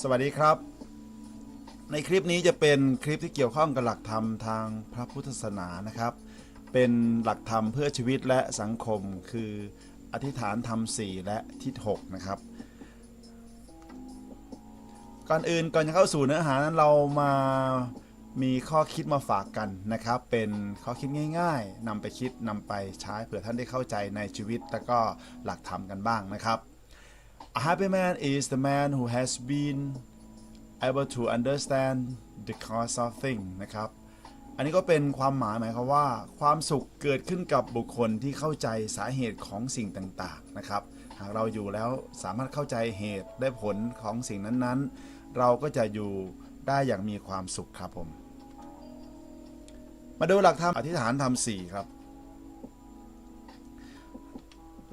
สวัสดีครับ ในคลิปนี้จะเป็นคลิปที่เกี่ยวข้องกับหลักธรรมทางพระพุทธศาสนานะครับ เป็นหลักธรรมเพื่อชีวิตและสังคม คืออธิษฐานธรรม4และทิศ6นะครับ ก่อนอื่นก่อนจะเข้าสู่เนื้อหานั้นเรามามีข้อคิดมาฝากกันนะครับ เป็นข้อคิดง่าย ๆนำไปคิดนำไปใช้เผื่อท่านได้เข้าใจในชีวิต แล้วก็หลักธรรมกันบ้างนะครับ A happy man is the man who has been able to understand the cause of thing นะครับ อันนี้ก็เป็นความหมายหมายความว่า ความสุขเกิดขึ้นกับบุคคลที่เข้าใจสาเหตุของสิ่งต่างๆนะครับ หากเราอยู่แล้วสามารถเข้าใจเหตุและผลของสิ่งนั้นๆ เราก็จะอยู่ได้อย่างมีความสุขครับผม มาดูหลักธรรมอธิษฐานธรรมสี่ครับ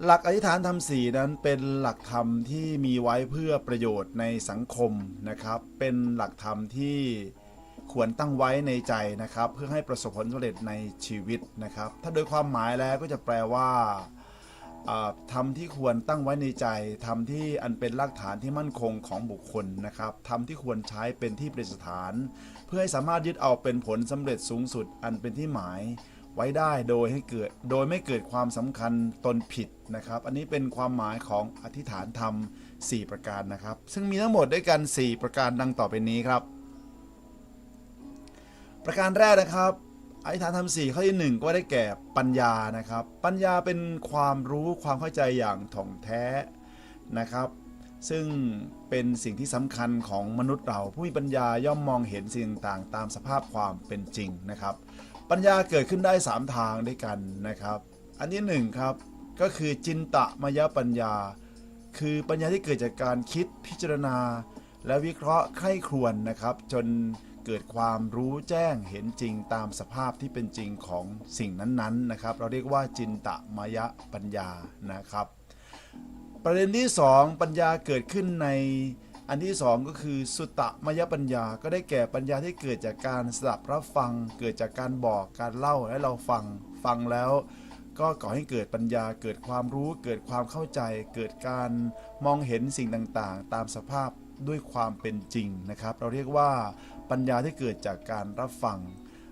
หลักอธิษฐานธรรมสี่นั้นเป็นหลักธรรมที่มีไว้เพื่อประโยชน์ในสังคมนะครับ เป็นหลักธรรมที่ควรตั้งไว้ในใจนะครับ เพื่อให้ประสบผลสำเร็จในชีวิตนะครับ ถ้าโดยความหมายแล้วก็จะแปลว่าอ่าธรรมที่ควรตั้งไว้ในใจธรรมที่อันเป็นรากฐานที่มั่นคงของบุคคลนะครับธรรมที่ควรใช้เป็นที่ประดิษฐาน เพื่อให้สามารถยึดเอาเป็นผลสำเร็จสูงสุดอันเป็นที่หมาย ไว้ได้โดยให้เกิดโดยไม่เกิดความสำคัญตนผิดนะครับ อันนี้เป็นความหมายของอธิษฐานธรรม 4 ประการนะครับ ซึ่งมีทั้งหมดด้วยกัน 4 ประการดังต่อไปนี้ครับ ประการแรกนะครับอธิษฐานธรรม4ข้อที่1ก็ได้แก่ปัญญานะครับ ปัญญาเป็นความรู้ความเข้าใจอย่างถ่องแท้นะครับ ซึ่งเป็นสิ่งที่สำคัญของมนุษย์เราผู้มีปัญญาย่อมมองเห็นสิ่งต่างๆ ตามสภาพความเป็นจริงนะครับ ปัญญาเกิดขึ้นได้ 3 ทางด้วยกันนะครับ อันที่หนึ่งครับก็คือจินตมยปัญญา คือปัญญาที่เกิดจากการคิดพิจารณา และวิเคราะห์ใคร่ครวญนะครับ จนเกิดความรู้แจ้งเห็นจริงตามสภาพที่เป็นจริงของสิ่งนั้นๆนะครับ เราเรียกว่าจินตมยปัญญานะครับ ประเด็นที่ 2 ปัญญาเกิดขึ้นใน อันที่2ก็คือสุตตมยปัญญา ก็ได้แก่ปัญญาที่เกิดจากการสดับรับฟัง เกิดจากการบอกการเล่าให้เราฟัง ฟังแล้วก็ก่อให้เกิดปัญญาเกิดความรู้ เกิดความเข้าใจ เกิดการมองเห็นสิ่งต่างๆ ตามสภาพด้วยความเป็นจริงนะครับ เราเรียกว่าปัญญาที่เกิดจากการรับฟัง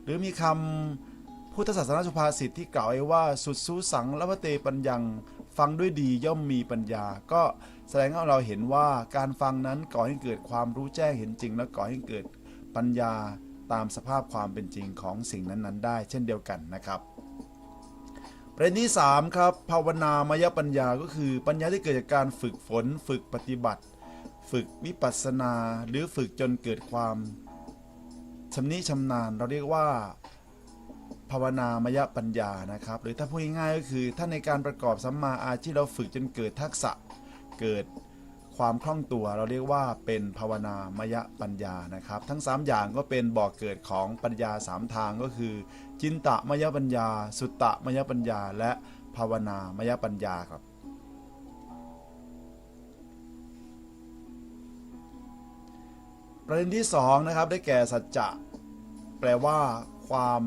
หรือมีคำพุทธศาสนาสุภาษิตที่กล่าวไว้ว่า สุดสู้สังละวเตปัญญัง ฟังด้วยดีย่อมมีปัญญาก็ แสดงให้เราเห็นว่าการฟังนั้นก่อให้เกิดความรู้แจ้งเห็นจริง และก่อให้เกิดปัญญาตามสภาพความเป็นจริงของสิ่งนั้นๆ ได้ เช่นเดียวกันนะครับประเด็นที่3ครับภาวนามยปัญญาก็คือปัญญาที่เกิดจากการฝึกฝน ฝึกปฏิบัติ ฝึกวิปัสสนา หรือฝึกจนเกิดความชำนิชำนาญ เราเรียกว่าภาวนามยปัญญานะครับ หรือถ้าพูดง่ายๆก็คือ ถ้าในการประกอบสัมมาอาชีพเราฝึกจนเกิดทักษะ เกิดความคล่องตัวเราเรียกว่าเป็นภาวนามยปัญญานะครับ ทั้ง 3 อย่างก็เป็นบ่อกเกิดของปัญญา 3 ทางก็คือ จินตมยปัญญา สุตตมยปัญญา และภาวนามยปัญญาครับประเด็นที่2นะครับได้แก่สัจจะแปลว่า ความ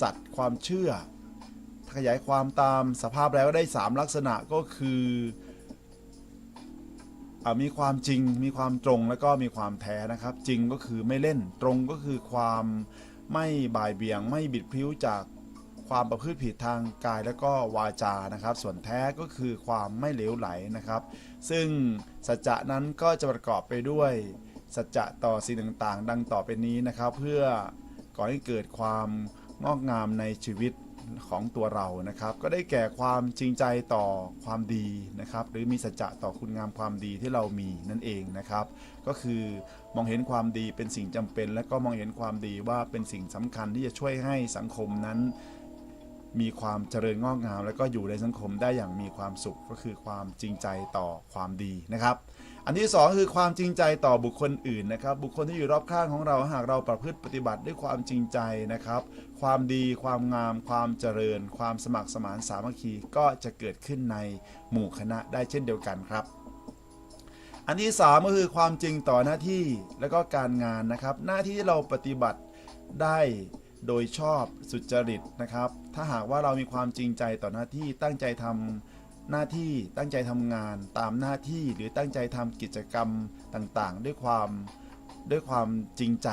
สัตย์ความเชื่อขยายความตามสภาพแล้วได้ 3 ลักษณะก็คือ อามีความจริงมีความตรงแล้วก็มีความแท้นะครับ จริงก็คือไม่เล่นตรงก็คือความไม่บ่ายเบี่ยง ไม่บิดพริ้วจากความประพฤติผิดทางกายแล้วก็วาจานะครับ ส่วนแท้ก็คือความไม่เหลวไหลนะครับ ซึ่งสัจจะนั้นก็จะประกอบไปด้วย สัจจะต่อสิ่งต่างๆ ดังต่อไปนี้นะครับ เพื่อก่อให้เกิดความงอกงามในชีวิต ของตัวเรานะครับ ก็ได้แก่ความจริงใจต่อความดีนะครับ หรือมีสัจจะต่อคุณงามความดีที่เรามีนั่นเองนะครับ ก็คือมองเห็นความดีเป็นสิ่งจำเป็น และก็มองเห็นความดีว่าเป็นสิ่งสำคัญที่จะช่วยให้สังคมนั้น มีความเจริญงอกงาม และก็อยู่ในสังคมได้อย่างมีความสุขก็คือความจริงใจต่อความดีนะครับ อันที่ 2 คือความจริงใจต่อบุคคลอื่นนะครับ บุคคลที่อยู่รอบข้างของเราหากเราประพฤติปฏิบัติด้วยความจริงใจนะครับ ความดี ความงาม ความเจริญ ความสมัครสมานสามัคคีก็จะเกิดขึ้นในหมู่คณะได้เช่นเดียวกันครับอันที่3ก็คือความจริงต่อหน้าที่และก็การงานนะครับ หน้าที่ที่เราปฏิบัติได้โดยชอบสุจริตนะครับ ถ้าหากว่าเรามีความจริงใจต่อหน้าที่ตั้งใจทำ หน้าที่ตั้งใจทำงานตามหน้าที่หรือตั้งใจทำกิจกรรมต่างๆ ด้วยความด้วยความจริงใจ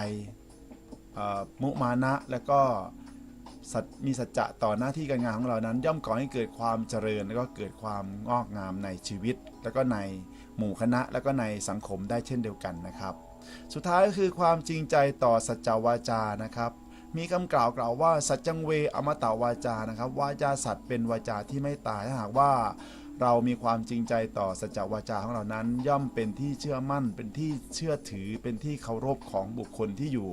มุมานะและก็มีสัจจะต่อหน้าที่การงานของเรานั้น ย่อมก่อให้เกิดความเจริญ แล้วก็เกิดความงอกงามในชีวิต แล้วก็ในหมู่คณะแล้วก็ในสังคมได้เช่นเดียวกันนะครับ สุดท้ายก็คือความจริงใจต่อสัจจวาจานะครับ มีคำกล่าวกล่าวว่าสัจจังเวอมตะวาจานะครับวาจาสัตว์เป็นวาจาที่ไม่ตายถ้าหากว่าเรามีความจริงใจต่อสัจวาจาของเรานั้น ย่อมเป็นที่เชื่อมั่น เป็นที่เชื่อถือเป็นที่เคารพของบุคคลที่อยู่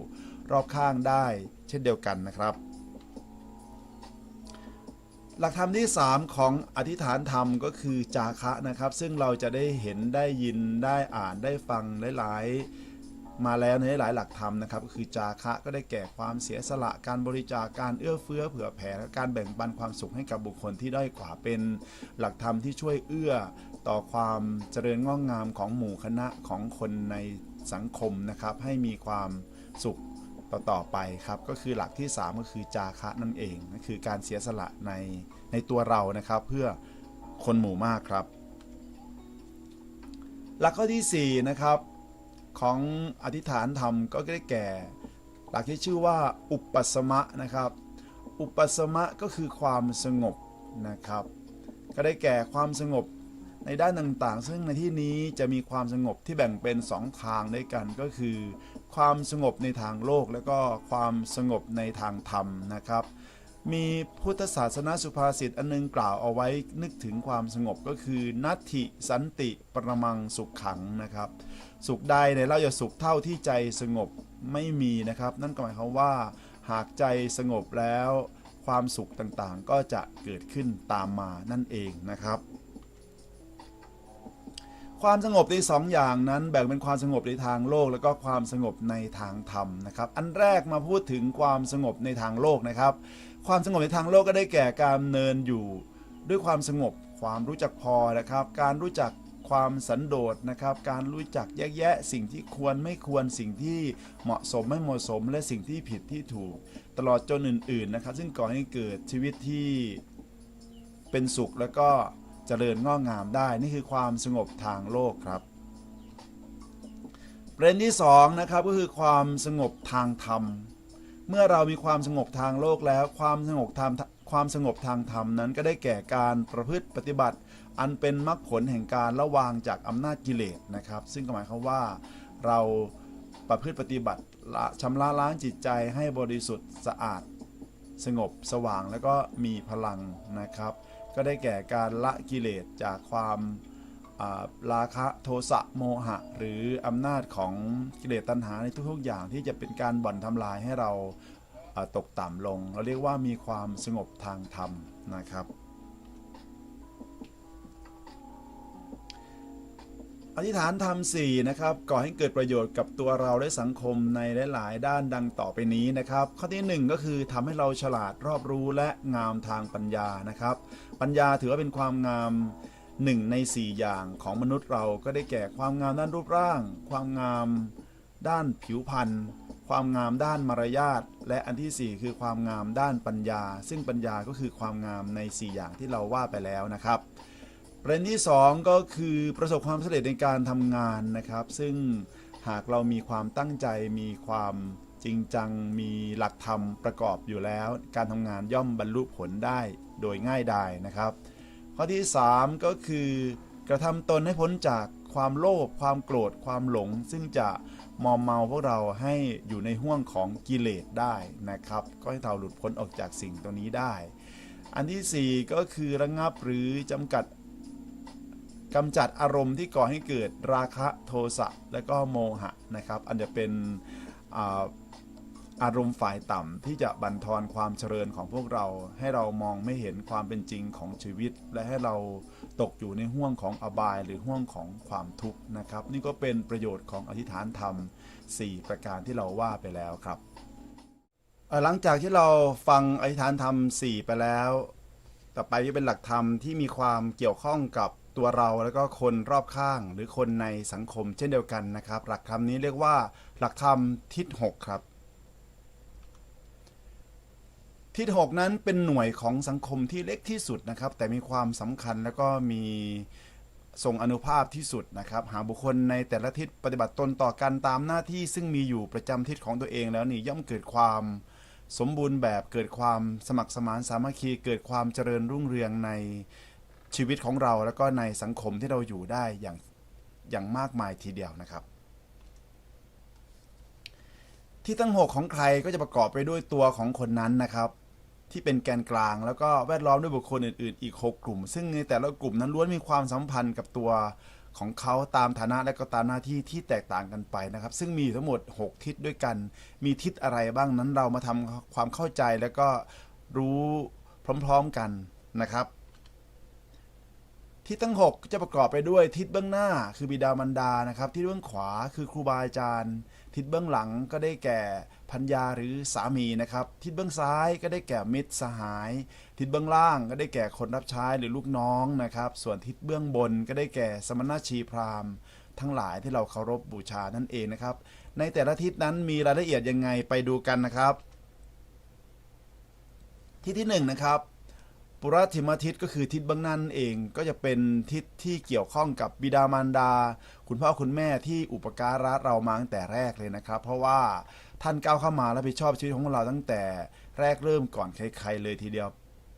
รอบข้างได้ เช่นเดียวกันนะครับ หลักธรรมที่ 3 ของอธิษฐานธรรมก็คือจาคะนะครับ ซึ่งเราจะได้เห็นได้ยินได้อ่านได้ฟังหลายๆ มาแล้วในหลายหลักธรรมนะครับก็คือจาคะก็ได้แก่ความเสียสละการบริจาคการเอื้อเฟื้อเผื่อแผ่และการแบ่งปันความสุขให้กับบุคคลที่ด้อยกว่าเป็นหลักธรรมที่ช่วยเอื้อต่อความเจริญงอกงามของหมู่คณะของคนในสังคมนะครับให้มีความสุขต่อๆไปครับก็คือหลักที่ 3 ก็คือจาคะนั่นเองนั่นคือการเสียสละในในตัวเรานะครับ เพื่อคนหมู่มากครับ หลักข้อที่4นะครับ ของอธิษฐานธรรมก็ได้แก่ หลักที่ชื่อว่าอุปสมะนะครับ อุปสมะก็คือความสงบนะครับ ก็ได้แก่ความสงบในด้านต่างๆ ซึ่งในที่นี้จะมีความสงบที่แบ่งเป็น 2 ทางด้วยกันก็คือ ความสงบในทางโลก และก็ความสงบในทางธรรมนะครับ มีพุทธศาสนาสุภาษิตอันนึงกล่าวเอาไว้นึกถึงความสงบก็คือ นัตถิสันติปรมังสุขขังนะครับ สุขใดในเราจะสุขเท่าที่ใจสงบไม่มีนะครับ นั่นก็หมายความว่าหากใจสงบแล้วความสุขต่างๆ ก็จะเกิดขึ้นตามมานั่นเองนะครับ ความสงบในสองอย่างนั้นแบ่งเป็นความสงบในทางโลก แล้วก็ความสงบในทางธรรมนะครับ อันแรกมาพูดถึงความสงบในทางโลกนะครับ ความสงบในทางโลกก็ได้แก่การเนินอยู่ด้วยความสงบความรู้จักพอนะครับ การรู้จักความสันโดษนะครับ การรู้จักแยกแยะสิ่งที่ควรไม่ควรสิ่งที่เหมาะสมไม่เหมาะสม และสิ่งที่ผิดที่ถูก ตลอดจนอื่น ๆนะครับ ซึ่งก่อให้เกิดชีวิตที่เป็นสุขแล้วก็เจริญงอกงามได้ นี่คือความสงบทางโลกครับประเด็นที่2นะครับก็คือความสงบทางธรรม เมื่อเรามีความสงบทางโลกแล้ว ความสงบทางความสงบทางธรรมนั้นก็ได้แก่การประพฤติปฏิบัติ อันเป็นมรรคผลแห่งการละวางจากอำนาจกิเลสนะครับ ซึ่งหมายความว่าเราประพฤติปฏิบัติชำระล้างจิตใจให้บริสุทธิ์สะอาด สงบสว่างแล้วก็มีพลังนะครับ ก็ได้แก่การละกิเลสจากความ ราคะโทสะโมหะ หรืออำนาจของกิเลสตัณหาในทุกๆอย่างที่จะเป็นการบ่อนทำลายให้เราตกต่ำลง เราเรียกว่ามีความสงบทางธรรมนะครับ อธิษฐานธรรม4นะครับก่อให้เกิดประโยชน์กับตัวเราและสังคมในหลาย ๆ ด้านดังต่อไปนี้นะครับ ข้อที่ 1 ก็คือทำให้เราฉลาดรอบรู้และงามทางปัญญานะครับ ปัญญาถือว่าเป็นความงาม หนึ่งใน4อย่างของมนุษย์เราก็ได้แก่ความงามด้านรูปร่าง ความงามด้านผิวพรรณความงามด้านมารยาทและอันที่ 4 คือความงามด้านปัญญา ซึ่งปัญญาก็คือความงามใน 4 อย่างที่เราว่าไปแล้วนะครับ ประเด็นที่ 2 ก็คือประสบความสำเร็จในการทำงานนะครับ ซึ่งหากเรามีความตั้งใจมีความจริงจังมีหลักธรรมประกอบอยู่แล้ว การทำงานย่อมบรรลุผลได้โดยง่ายดายนะครับ ข้อที่ 3 ก็คือกระทำตนให้พ้นจากความโลภความโกรธความหลง ซึ่งจะมอมเมาพวกเราให้อยู่ในห่วงของกิเลสได้นะครับ ก็ให้เราหลุดพ้นออกจากสิ่งตัวนี้ได้ อันทีสี่4 ก็คือระงับหรือจำกัดกำจัดอารมณ์ที่ก่อให้เกิดราคะโทสะและก็โมหะนะครับ อันจะเป็น อารมณ์ฝ่ายต่ำที่จะบั่นทอนความเจริญของพวกเรา ให้เรามองไม่เห็นความเป็นจริงของชีวิต และให้เราตกอยู่ในห่วงของอบายหรือห่วงของความทุกข์นะครับ นี่ก็เป็นประโยชน์ของอธิษฐานธรรม 4 ประการที่เราว่าไปแล้วครับ หลังจากที่เราฟังอธิษฐานธรรม 4 ไปแล้ว ต่อไปจะเป็นหลักธรรมที่มีความเกี่ยวข้องกับตัวเราแล้วก็คนรอบข้างหรือคนในสังคมเช่นเดียวกันนะครับ หลักธรรมนี้เรียกว่า หลักธรรมทิศหกครับ ทิศหกนั้นเป็นหน่วยของสังคมที่เล็กที่สุดนะครับ แต่มีความสำคัญแล้วก็มีทรงอนุภาพที่สุดนะครับ หาบุคคลในแต่ละทิศปฏิบัติตนต่อกันตามหน้าที่ซึ่งมีอยู่ประจำทิศของตัวเองแล้วนี่ย่อมเกิดความสมบูรณ์แบบเกิดความสมัครสมานสามัคคีเกิดความเจริญรุ่งเรืองในชีวิตของเราแล้วก็ในสังคมที่เราอยู่ได้อย่างอย่างมากมายทีเดียวนะครับ ที่ตั้งหกของใครก็จะประกอบไปด้วยตัวของคนนั้นนะครับ ที่เป็นแกนกลาง แล้วก็แวดล้อมด้วยบุคคลอื่นๆ อีก 6 กลุ่ม ซึ่งในแต่ละกลุ่มนั้นล้วนมีความสัมพันธ์กับตัวของเขาตามฐานะและก็ตามหน้าที่ที่แตกต่างกันไปนะครับ ซึ่งมีทั้งหมด 6 ทิศด้วยกัน มีทิศอะไรบ้างนั้นเรามาทำความเข้าใจแล้วก็รู้พร้อมๆกันนะครับ ทิศทั้ง 6 จะประกอบไปด้วยทิศเบื้องหน้าคือบิดามารดานะครับทิศเบื้องขวาคือครูบาอาจารย์ ทิศเบื้องหลังก็ได้แก่พัญญาหรือสามีนะครับ ทิศเบื้องซ้ายก็ได้แก่มิตรสหาย ทิศเบื้องล่างก็ได้แก่คนรับใช้หรือลูกน้องนะครับ ส่วนทิศเบื้องบนก็ได้แก่สมณชีพราหมณ์ทั้งหลายที่เราเคารพบูชานั่นเองนะครับ ในแต่ละทิศนั้นมีรายละเอียดยังไงไปดูกันนะครับ ทิศที่หนึ่งนะครับ ปุรธิมทิศก็คือทิศเบื้องหน้านั่นเองก็จะเป็นทิศที่เกี่ยวข้องกับบิดามารดา คุณพ่อคุณแม่ที่อุปการะเรามาตั้งแต่แรกเลยนะครับ เพราะว่าท่านก้าวเข้ามารับผิดชอบชีวิตของเราตั้งแต่แรกเริ่มก่อนใครๆเลยทีเดียว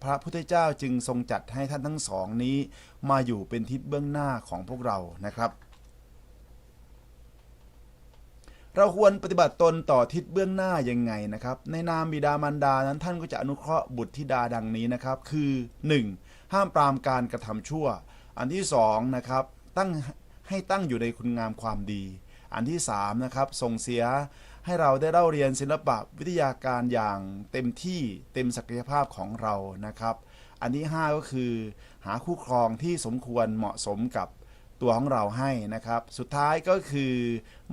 พระพุทธเจ้าจึงทรงจัดให้ท่านทั้งสองนี้ มาอยู่เป็นทิศเบื้องหน้าของพวกเรานะครับ เราควรปฏิบัติตนต่อทิศเบื้องหน้ายังไงนะครับ ในนามบิดามารดานั้นท่านก็จะอนุเคราะห์บุตรธิดาดังนี้นะครับ คือ 1. ห้ามปรามการกระทำชั่ว อันที่2นะครับตั้งให้ตั้งอยู่ในคุณงามความดี อันที่3นะครับส่งเสียให้เราได้เล่าเรียนศิลปะวิทยาการอย่างเต็มที่เต็มศักยภาพของเรานะครับ อันที่ 5 ก็คือ หาคู่ครองที่สมควรเหมาะสมกับ ตัวของเราให้นะครับ สุดท้ายก็คือ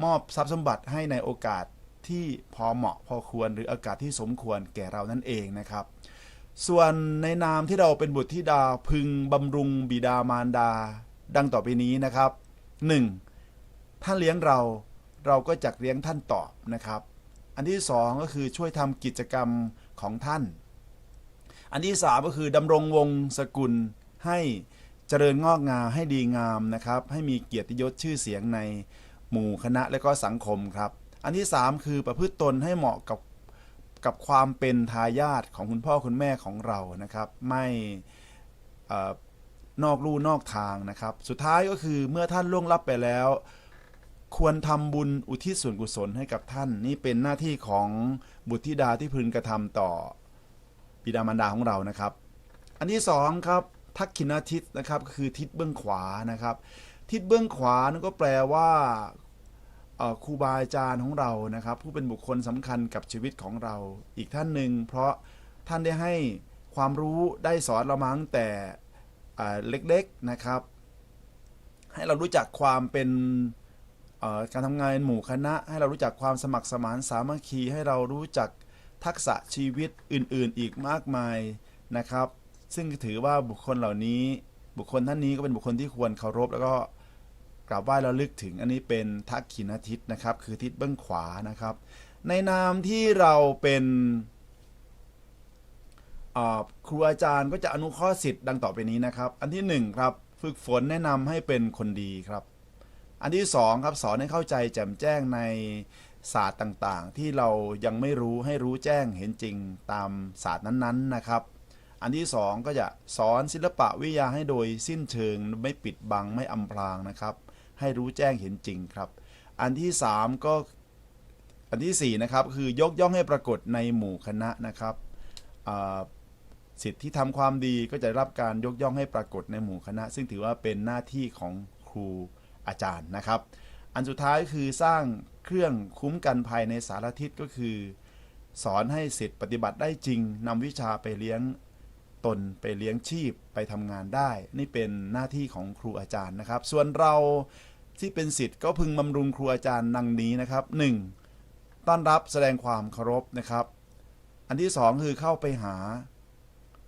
มอบทรัพย์สมบัติให้ในโอกาสที่พอเหมาะพอควร หรือโอกาสที่สมควรแก่เรานั่นเองนะครับ ส่วนในนามที่เราเป็นบุตรธิดาพึงบำรุงบิดามารดา ดังต่อไปนี้นะครับ 1. ท่านเลี้ยงเราเราก็จักเลี้ยงท่านตอบนะครับ อันที่สองก็คือช่วยทำกิจกรรมของท่าน อันที่สามก็คือดำรงวงศกุลให้ เจริญงอกงามให้ดีงามนะครับ ให้มีเกียรติยศชื่อเสียงในหมู่คณะและก็สังคมครับ อันที่สามคือประพฤติตนให้เหมาะกับกับความเป็นทายาทของคุณพ่อคุณแม่ของเรานะครับ ไม่อนอกลู่นอกทางนะครับ สุดท้ายก็คือเมื่อท่านล่วงลับไปแล้ว ควรทำบุญอุทิศส่วนกุศลให้กับท่าน นี่เป็นหน้าที่ของบุตรธิดาที่พึงกระทำต่อบิดามารดาของเรานะครับ อันที่สองครับ ทักขิณทิศนะครับก็คือทิศเบื้องขวานะครับ ทิศเบื้องขวานั่นก็แปลว่าครูบาอาจารย์ของเรานะครับ ผู้เป็นบุคคลสำคัญกับชีวิตของเรา อีกท่านหนึ่งเพราะท่านได้ให้ความรู้ได้สอนเรามาตั้งแต่เล็กๆนะครับ ให้เรารู้จักความเป็นการทำงานหมู่คณะ ให้เรารู้จักความสมัครสมานสามัคคีให้เรารู้จักทักษะชีวิตอื่นๆ อีกมากมายนะครับ ซึ่งถือว่าบุคคลเหล่านี้ บุคคลท่านนี้ก็เป็นบุคคลที่ควรเคารพแล้วก็กราบไหว้ระลึกถึงอันนี้เป็นทักขิณทิศนะครับ คือทิศเบื้องขวานะครับ ในนามที่เราเป็นครูอาจารย์ก็จะอนุเคราะห์สิทธิ์ดังต่อไปนี้นะครับ อันที่หนึ่งครับ ฝึกฝนแนะนำให้เป็นคนดีครับ อันที่สองครับสอนให้เข้าใจแจ่มแจ้งในศาสตร์ต่างๆ ที่เรายังไม่รู้ให้รู้แจ้งเห็นจริงตามศาสตร์นั้นๆนะครับ อันที่สองก็จะสอนศิลปะวิทยาให้โดยสิ้นเชิงไม่ปิดบังไม่อำพรางนะครับ ให้รู้แจ้งเห็นจริงครับ อันที่สามก็อันที่สี่นะครับคือยกย่องให้ปรากฏในหมู่คณะนะครับสิทธิที่ทำความดีก็จะรับการยกย่องให้ปรากฏในหมู่คณะ ซึ่งถือว่าเป็นหน้าที่ของครูอาจารย์นะครับ อันสุดท้ายคือสร้างเครื่องคุ้มกันภัยในสารทิศก็คือ สอนให้สิทธิ์ปฏิบัติได้จริงนำวิชาไปเลี้ยง ตนไปเลี้ยงชีพไปทำงานได้ นี่เป็นหน้าที่ของครูอาจารย์นะครับ ส่วนเราที่เป็นสิทธิ์ก็พึงบำรุงครูอาจารย์ดังนี้นะครับ 1. ต้อนรับแสดงความเคารพนะครับ อันที่สองคือเข้าไปหา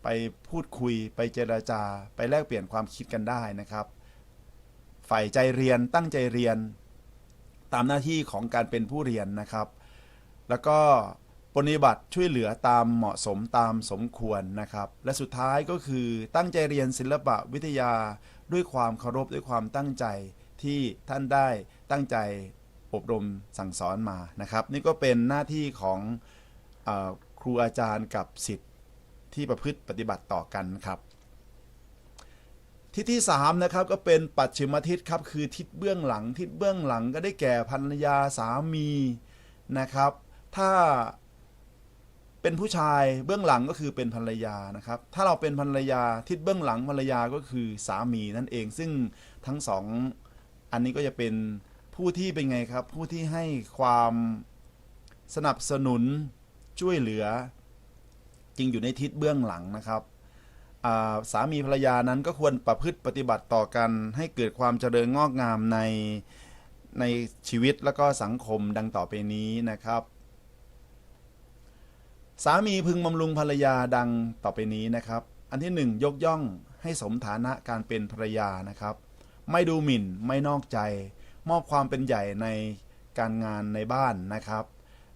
ไปพูดคุยไปเจราจา ไปแลกเปลี่ยนความคิดกันได้นะครับใฝ่ใจเรียนตั้งใจเรียน ตามหน้าที่ของการเป็นผู้เรียนนะครับ แล้วก็ ปฏิบัติช่วยเหลือตามเหมาะสมตามสมควรนะครับ และสุดท้ายก็คือตั้งใจเรียนศิลปะวิทยาด้วยความเคารพด้วยความตั้งใจที่ท่านได้ตั้งใจอบรมสั่งสอนมานะครับ นี่ก็เป็นหน้าที่ของอครูอาจารย์กับสิทธิ์ที่ประพฤติปฏิบัติต่อกันครับ ทิศที่3นะครับก็เป็นปัจฉิมทิศครับคือทิศเบื้องหลัง ทิศเบื้องหลังก็ได้แก่ภรรยาสามีนะครับ ถ้า เป็นผู้ชายเบื้องหลังก็คือเป็นภรรยานะครับ ถ้าเราเป็นภรรยาทิศเบื้องหลังภรรยาก็คือสามีนั่นเอง ซึ่งทั้งสองอันนี้ก็จะเป็นผู้ที่เป็นไงครับ ผู้ที่ให้ความสนับสนุนช่วยเหลือ จริงอยู่ในทิศเบื้องหลังนะครับสามีภรรยานั้นก็ควรประพฤติปฏิบัติต่อกัน ให้เกิดความเจริญงอกงามในในชีวิตแล้วก็สังคมดังต่อไปนี้นะครับ สามีพึงบำรุงภรรยาดังต่อไปนี้นะครับ อันที่หนึ่งยกย่องให้สมฐานะการเป็นภรรยานะครับ ไม่ดูหมิ่นไม่นอกใจ มอบความเป็นใหญ่ในการงานในบ้านนะครับ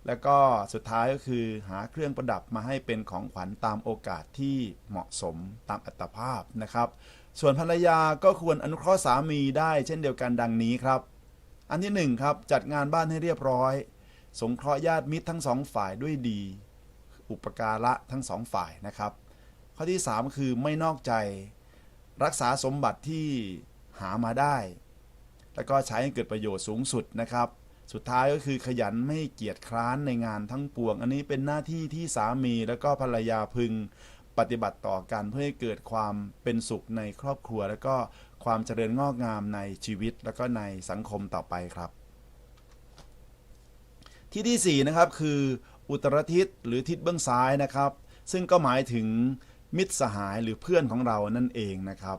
แล้วก็สุดท้ายก็คือหาเครื่องประดับมาให้เป็นของขวัญตามโอกาสที่เหมาะสมตามอัตภาพนะครับ ส่วนภรรยาก็ควรอนุเคราะห์สามีได้เช่นเดียวกันดังนี้ครับ อันที่หนึ่งครับจัดงานบ้านให้เรียบร้อย สงเคราะห์ญาติมิตรทั้งสองฝ่ายด้วยดี อุปการะทั้งสองฝ่ายนะครับ ข้อที่ 3 คือไม่นอกใจรักษาสมบัติที่หามาได้ แล้วก็ใช้ให้เกิดประโยชน์สูงสุดนะครับ สุดท้ายก็คือขยันไม่เกียจคร้านในงานทั้งปวง อันนี้เป็นหน้าที่ที่สามีแล้วก็ภรรยาพึงปฏิบัติต่อกันเพื่อให้เกิดความเป็นสุขในครอบครัว แล้วก็ความเจริญงอกงามในชีวิต แล้วก็ในสังคมต่อไปครับ ที่ที่4นะครับคือ อุตรทิศหรือทิศเบื้องซ้ายนะครับ ซึ่งก็หมายถึงมิตรสหายหรือเพื่อนของเรานั่นเองนะครับ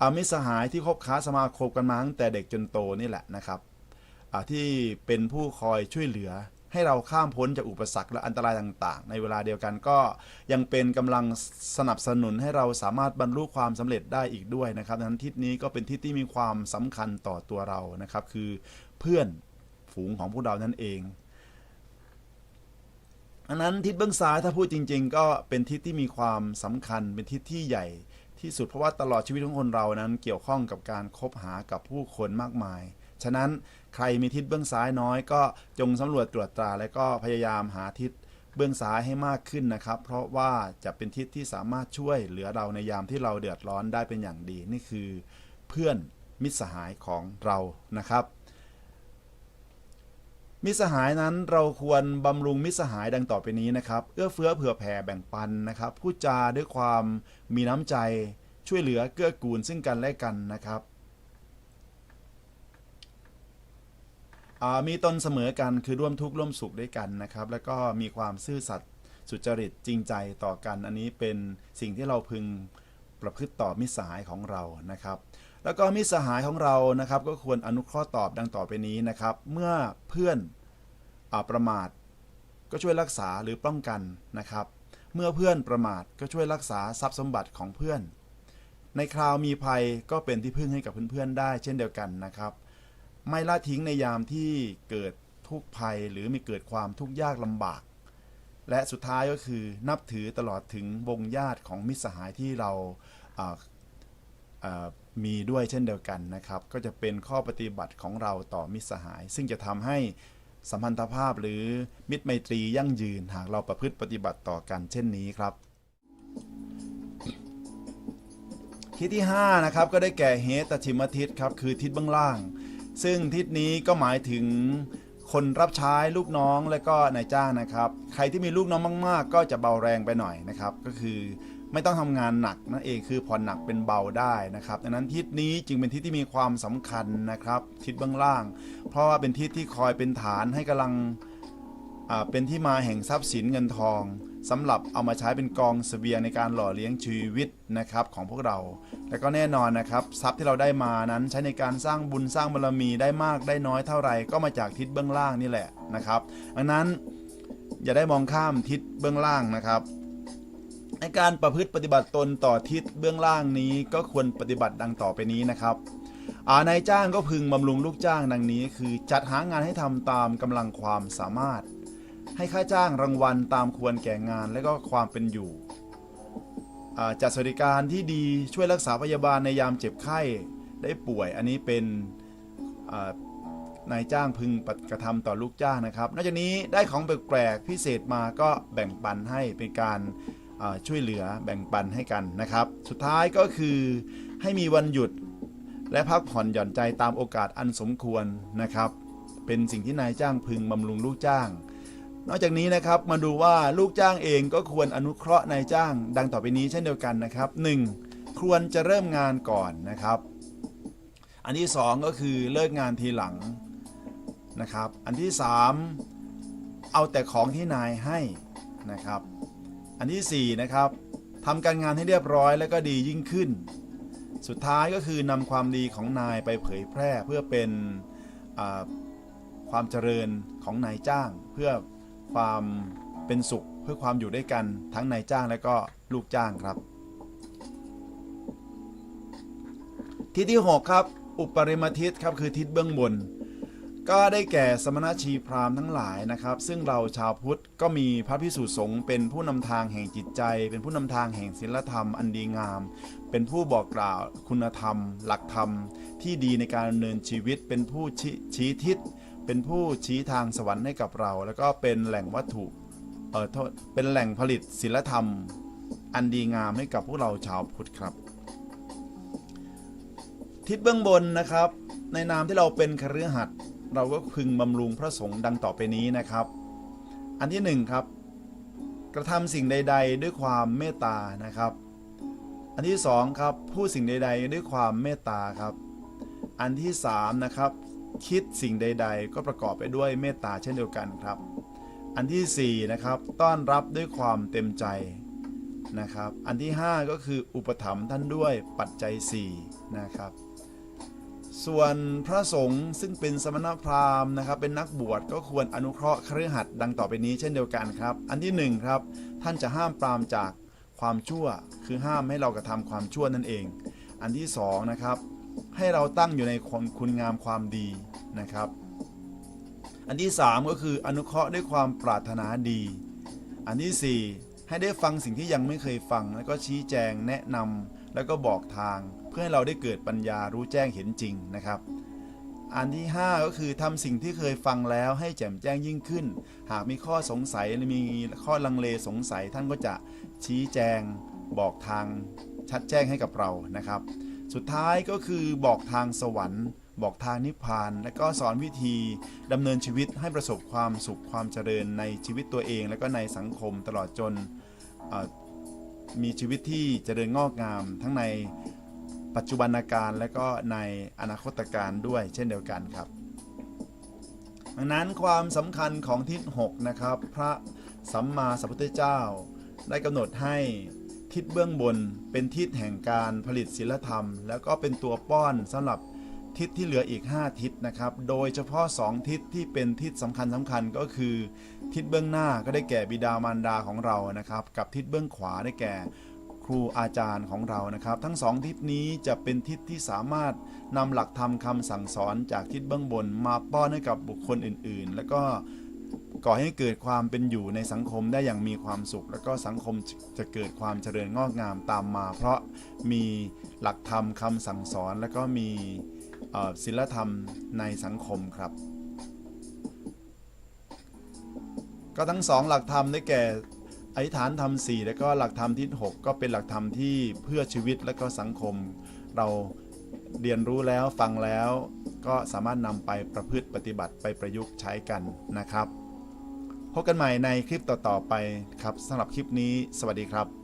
อามิตรสหายที่คบค้าสมาคมกันมาตั้งแต่เด็กจนโตนี่แหละนะครับที่เป็นผู้คอยช่วยเหลือให้เราข้ามพ้นจากอุปสรรคและอันตรายต่างๆ ในเวลาเดียวกันก็ยังเป็นกำลังสนับสนุนให้เราสามารถบรรลุความสำเร็จได้อีกด้วยนะครับดังนั้นทิศนี้ก็เป็นทิศที่มีความสำคัญต่อตัวเรานะครับ คือเพื่อนฝูงของพวกเรานั่นเอง อันนั้นทิศเบื้องซ้ายถ้าพูดจริง ๆ ก็เป็นทิศที่มีความสำคัญเป็นทิศที่ใหญ่ที่สุดเพราะว่าตลอดชีวิตของคนเรานั้นเกี่ยวข้องกับการคบหากับผู้คนมากมาย ฉะนั้นใครมีทิศเบื้องซ้ายน้อยก็จงสำรวจตรวจตราและก็พยายามหาทิศเบื้องซ้ายให้มากขึ้นนะครับ เพราะว่าจะเป็นทิศที่สามารถช่วยเหลือเราในยามที่เราเดือดร้อนได้เป็นอย่างดีนี่คือ เพื่อนมิตรสหายของเรานะครับ มิสหายนั้นเราควรบำรุงมิสหายดังต่อไปนี้นะครับ เอื้อเฟื้อเผื่อแผ่แบ่งปันนะครับพูดจาด้วยความมีน้ำใจ ช่วยเหลือเกื้อกูลซึ่งกันและกันนะครับมีตนเสมอกันคือร่วมทุกข์ร่วมสุขด้วยกันนะครับ แล้วก็มีความซื่อสัตย์สุจริตจริงใจต่อกัน อันนี้เป็นสิ่งที่เราพึงประพฤติต่อมิสหายของเรานะครับ แล้วก็มิสหายของเรานะครับก็ควรอนุเคราะห์ตอบดังต่อไปนี้นะครับ เมื่อเพื่อนอประมาท ก็ช่วยรักษาหรือป้องกันนะครับ เมื่อเพื่อนประมาทก็ช่วยรักษาทรัพย์สมบัติของเพื่อน ในคราวมีภัยก็เป็นที่พึ่งให้กับเพื่อนๆได้ เช่นเดียวกันนะครับ ไม่ละทิ้งในยามที่เกิดทุกภัยหรือมีเกิดความทุกข์ยากลำบาก และสุดท้ายก็คือนับถือตลอดถึงวงญาติของมิตรสหายที่เราอ่าอ่า มีด้วยเช่นเดียวกันนะครับ ก็จะเป็นข้อปฏิบัติของเราต่อมิตรสหาย ซึ่งจะทำให้สัมพันธภาพหรือมิตรไมตรียั่งยืนหากเราประพฤติปฏิบัติต่อกันเช่นนี้ครับทิศที่5นะครับก็ได้แก่เฮตชิมทิศครับคือทิศเบื้องล่าง ซึ่งทิศนี้ก็หมายถึงคนรับใช้ลูกน้องและก็นายจ้างนะครับ ใครที่มีลูกน้องมาก ๆ ก็จะเบาแรงไปหน่อยนะครับ ก็คือ ไม่ต้องทำงานหนักนั่นเองคือผ่อนหนักเป็นเบาได้นะครับดังนั้นทิศนี้จึงเป็นทิศที่มีความสำคัญนะครับทิศเบื้องล่าง เพราะว่าเป็นทิศที่คอยเป็นฐานให้กำลังเป็นที่มาแห่งทรัพย์สินเงินทองสำหรับเอามาใช้เป็นกองเสบียงในการหล่อเลี้ยงชีวิตนะครับของพวกเรา และก็แน่นอนนะครับทรัพย์ที่เราได้มานั้นใช้ในการสร้างบุญสร้างบารมีได้มากได้น้อยเท่าไหร่ก็มาจากทิศเบื้องล่างนี่แหละนะครับดังนั้นอย่าได้มองข้ามทิศเบื้องล่างนะครับ ในการประพฤติปฏิบัติตนต่อทิศเบื้องล่างนี้ก็ควรปฏิบัติดังต่อไปนี้นะครับานายจ้างก็พึงบำรุงลูกจ้างดังนี้ คือจัดหางานให้ทำตามกำลังความสามารถ ให้ค่าจ้างรางวัลตามควรแก่งานและก็ความเป็นอยู่จัดสวัสดิการที่ดีช่วยรักษาพยาบาลในยามเจ็บไข้ได้ป่วย อันนี้เป็นานายจ้างพึงปฏิกระทำต่อลูกจ้างนะครับ นอกจากนี้ได้ของแปลกๆพิเศษมาก็แบ่งปันให้เป็นการ ช่วยเหลือแบ่งปันให้กันนะครับ สุดท้ายก็คือให้มีวันหยุดและพักผ่อนหย่อนใจตามโอกาสอันสมควรนะครับ เป็นสิ่งที่นายจ้างพึงบำรุงลูกจ้าง นอกจากนี้นะครับมาดูว่าลูกจ้างเองก็ควรอนุเคราะห์นายจ้าง ดังต่อไปนี้เช่นเดียวกันนะครับ 1. ควรจะเริ่มงานก่อนนะครับ อันที่ 2 ก็คือเลิกงานทีหลังนะครับ อันที่ 3 เอาแต่ของที่นายให้นะครับ อันที่4นะครับทำการงานให้เรียบร้อยแล้วก็ดียิ่งขึ้น สุดท้ายก็คือนำความดีของนายไปเผยแพร่เพื่อเป็นความเจริญของนายจ้าง เพื่อความเป็นสุข เพื่อความอยู่ด้วยกันทั้งนายจ้างและก็ลูกจ้างครับ ทิศที่ 6 ครับ อุปริมทิศครับคือทิศเบื้องบน ก็ได้แก่สมณชีพราหมณ์ทั้งหลายนะครับ ซึ่งเราชาวพุทธก็มีพระพิสุสงฆ์เป็นผู้นำทางแห่งจิตใจ เป็นผู้นำทางแห่งศีลธรรมอันดีงาม เป็นผู้บอกกล่าวคุณธรรม หลักธรรม ที่ดีในการดำเนินชีวิต เป็นผู้ชี้ชี้ทิศ เป็นผู้ชี้ทางสวรรค์ให้กับเรา แล้วก็เป็นแหล่งวัตถุเออโทษเป็นแหล่งผลิตศีลธรรม อันดีงามให้กับพวกเราชาวพุทธครับ ทิศเบื้องบนนะครับ ในนามที่เราเป็นคฤหัสถ์ เราก็พึงบำรุงพระสงฆ์ดังต่อไปนี้นะครับ อันที่หนึ่งครับ กระทำสิ่งใด ๆ ด้วยความเมตตานะครับ อันที่สองครับพูดสิ่งใด ๆ ด้วยความเมตตาครับ อันที่สามนะครับคิดสิ่งใด ๆ ก็ประกอบไปด้วยเมตตาเช่นเดียวกันครับ อันที่สี่นะครับ ต้อนรับด้วยความเต็มใจนะครับ อันที่ห้าก็คืออุปถัมภ์ท่านด้วยปัจจัยสี่นะครับ ส่วนพระสงฆ์ซึ่งเป็นสมณพราหมณ์นะครับ เป็นนักบวชก็ควรอนุเคราะห์เครือขัดดังต่อไปนี้เช่นเดียวกันครับ อันที่หนึ่งครับท่านจะห้ามปรามจากความชั่ว คือห้ามให้เรากระทำความชั่วนั่นเอง อันที่สองนะครับให้เราตั้งอยู่ในคคุณงามความดีนะครับ อันที่สามก็คืออนุเคราะห์ด้วยความปรารถนาดี อันที่สี่ให้ได้ฟังสิ่งที่ยังไม่เคยฟัง แล้วก็ชี้แจงแนะนำแล้วก็บอกทาง เพื่อให้เราได้เกิดปัญญารู้แจ้งเห็นจริงนะครับ อันที่ 5 ก็คือทำสิ่งที่เคยฟังแล้วให้แจ่มแจ้งยิ่งขึ้น หากมีข้อสงสัยหรือมีข้อลังเลสงสัยท่านก็จะชี้แจงบอกทางชัดแจ้งให้กับเรานะครับ สุดท้ายก็คือบอกทางสวรรค์ บอกทางนิพพาน และก็สอนวิธีดำเนินชีวิตให้ประสบความสุขความเจริญในชีวิตตัวเอง และก็ในสังคมตลอดจนมีชีวิตที่เจริญงอกงามทั้งใน ปัจจุบันการและก็ในอนาคตการด้วยเช่นเดียวกันครับ ดังนั้นความสำคัญของทิศ6นะครับ พระสัมมาสัมพุทธเจ้า ได้กำหนดให้ทิศเบื้องบนเป็นทิศแห่งการผลิตศีลธรรม แล้วก็เป็นตัวป้อนสำหรับทิศที่เหลืออีก 5 ทิศนะครับ โดยเฉพาะ 2 ทิศที่เป็นทิศสำคัญสำคัญก็คือ ทิศเบื้องหน้าก็ได้แก่บิดามารดาของเรานะครับ กับทิศเบื้องขวาได้แก่ รูอาจารย์ของเรานะครับ ทั้งสองทิศนี้จะเป็นทิศที่สามารถนำหลักธรรมคำสั่งสอนจากทิศเบื้องบน มาป้อนให้กับบุคคลอื่น ๆ แล้วก็ก่อให้เกิดความเป็นอยู่ในสังคมได้อย่างมีความสุข แล้วก็สังคมจะเกิดความเจริญงอกงามตามมา เพราะมีหลักธรรมคำสั่งสอน แล้วก็มีศีลธรรมในสังคมครับ ก็ทั้งสองหลักธรรมได้แก่ อธิษฐานธรรม4แล้วก็หลักธรรมที่ 6 ก็เป็นหลักธรรมที่เพื่อชีวิตและก็สังคม เราเรียนรู้แล้วฟังแล้ว ก็สามารถนำไปประพฤติปฏิบัติไปประยุกต์ใช้กันนะครับ พบกันใหม่ในคลิปต่อๆไปครับสำหรับคลิปนี้ สวัสดีครับ